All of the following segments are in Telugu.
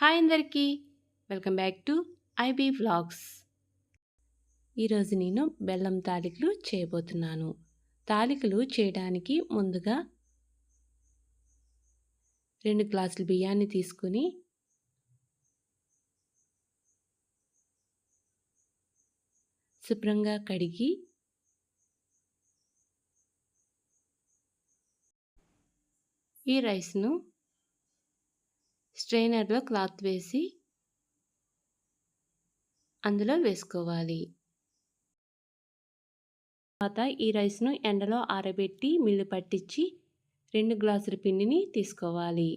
హాయ్ అందరికీ. Welcome back to IB vlogs. ఈరోజు నేను బెల్లం తాలికలు చేయబోతున్నాను. తాలికలు చేయడానికి ముందుగా రెండు గ్లాసులు బియ్యాన్ని తీసుకుని శుభ్రంగా కడిగి ఈ రైస్ను స్ట్రైనర్లో క్లాత్ వేసి అందులో వేసుకోవాలి. తర్వాత ఈ రైస్ను ఎండలో ఆరబెట్టి మిల్లు పట్టించి రెండు గ్లాసుల పిండిని తీసుకోవాలి.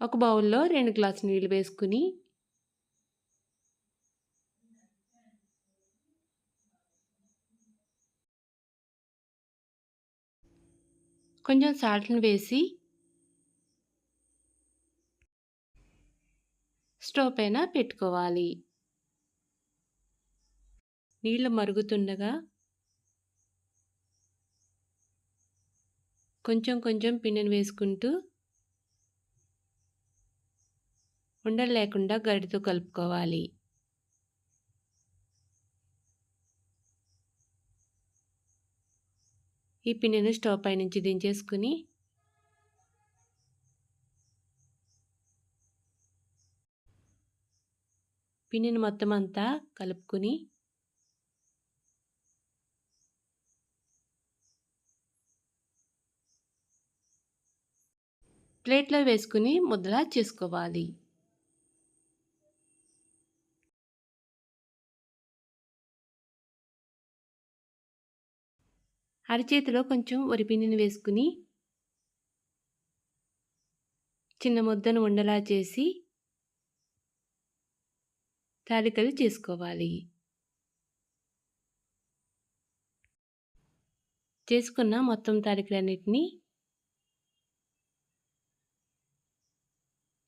ఒక బౌల్లో రెండు గ్లాసులు నీళ్ళు వేసుకుని కొంచెం సాల్ట్ని వేసి స్టవ్ పైన పెట్టుకోవాలి. నీళ్ళు మరుగుతుండగా కొంచెం కొంచెం పిండిని వేసుకుంటూ ఉండలు లేకుండా గడితో కలుపుకోవాలి. ఈ పిండిని స్టవ్ పై నుంచి దించేసుకుని పిండిని మొత్తం అంతా కలుపుకుని ప్లేట్లో వేసుకుని ముద్దలా చేసుకోవాలి. అరచేతిలో కొంచెం వరిపిండిని వేసుకుని చిన్న ముద్దను ఉండలా చేసి తాలికలు చేసుకోవాలి. చేసుకున్న మొత్తం తాలికలన్నిటినీ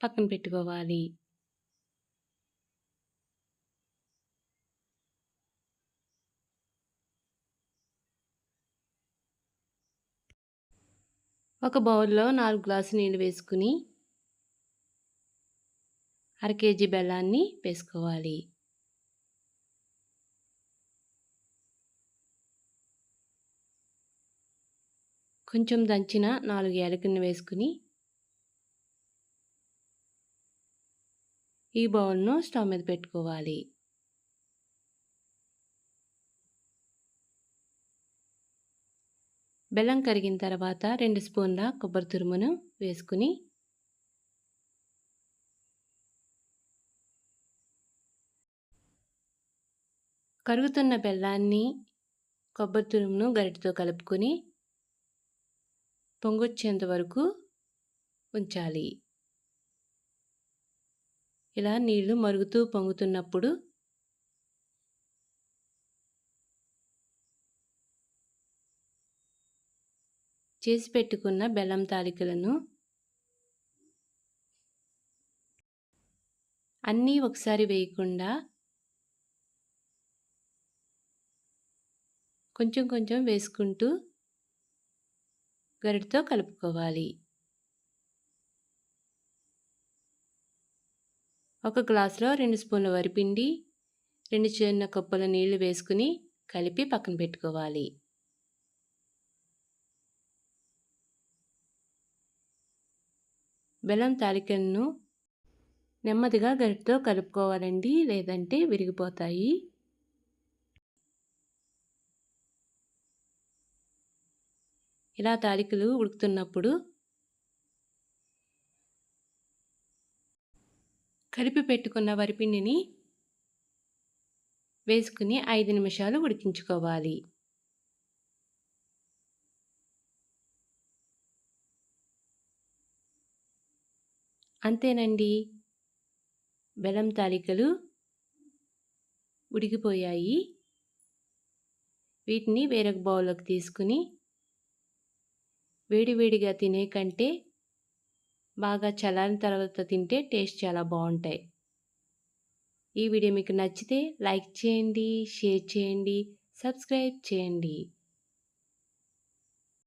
పక్కన పెట్టుకోవాలి. ఒక బౌల్లో నాలుగు గ్లాసు నీళ్ళు వేసుకుని అర కేజీ బెల్లాన్ని వేసుకోవాలి. కొంచెం దంచిన నాలుగు యాలకులను వేసుకుని ఈ బౌల్ను స్టవ్ మీద పెట్టుకోవాలి. బెల్లం కరిగిన తర్వాత రెండు స్పూన్ల కొబ్బరి తురుమును వేసుకుని కరుగుతున్న బెల్లాన్ని కొబ్బరి తురుమును గరిటతో కలుపుకొని పొంగొచ్చేంత వరకు ఉంచాలి. ఇలా నీళ్ళు మరుగుతూ పొంగుతున్నప్పుడు చేసి పెట్టుకున్న బెల్లం తాలికలను అన్నీ ఒకసారి వేయకుండా కొంచెం కొంచెం వేసుకుంటూ గరిటతో కలుపుకోవాలి. ఒక గ్లాసులో రెండు స్పూన్ల వరిపిండి రెండు చిన్న కప్పుల నీళ్ళు వేసుకుని కలిపి పక్కన పెట్టుకోవాలి. బెల్లం తాలికలను నెమ్మదిగా గరిటితో కలుపుకోవాలండి. లేదంటే విరిగిపోతాయి. ఇలా తాలికలు ఉడుకుతున్నప్పుడు కలిపి పెట్టుకున్న వరిపిండిని వేసుకుని ఐదు నిమిషాలు ఉడికించుకోవాలి. అంతేనండి. బెల్లం తాలికలు ఉడికిపోయాయి. వీటిని వేరొక బౌల్లోకి తీసుకుని వేడివేడిగా తినే కంటే బాగా చల్లారిన తర్వాత తింటే టేస్ట్ చాలా బాగుంటాయి. ఈ వీడియో మీకు నచ్చితే లైక్ చేయండి షేర్ చేయండి సబ్స్క్రైబ్ చేయండి.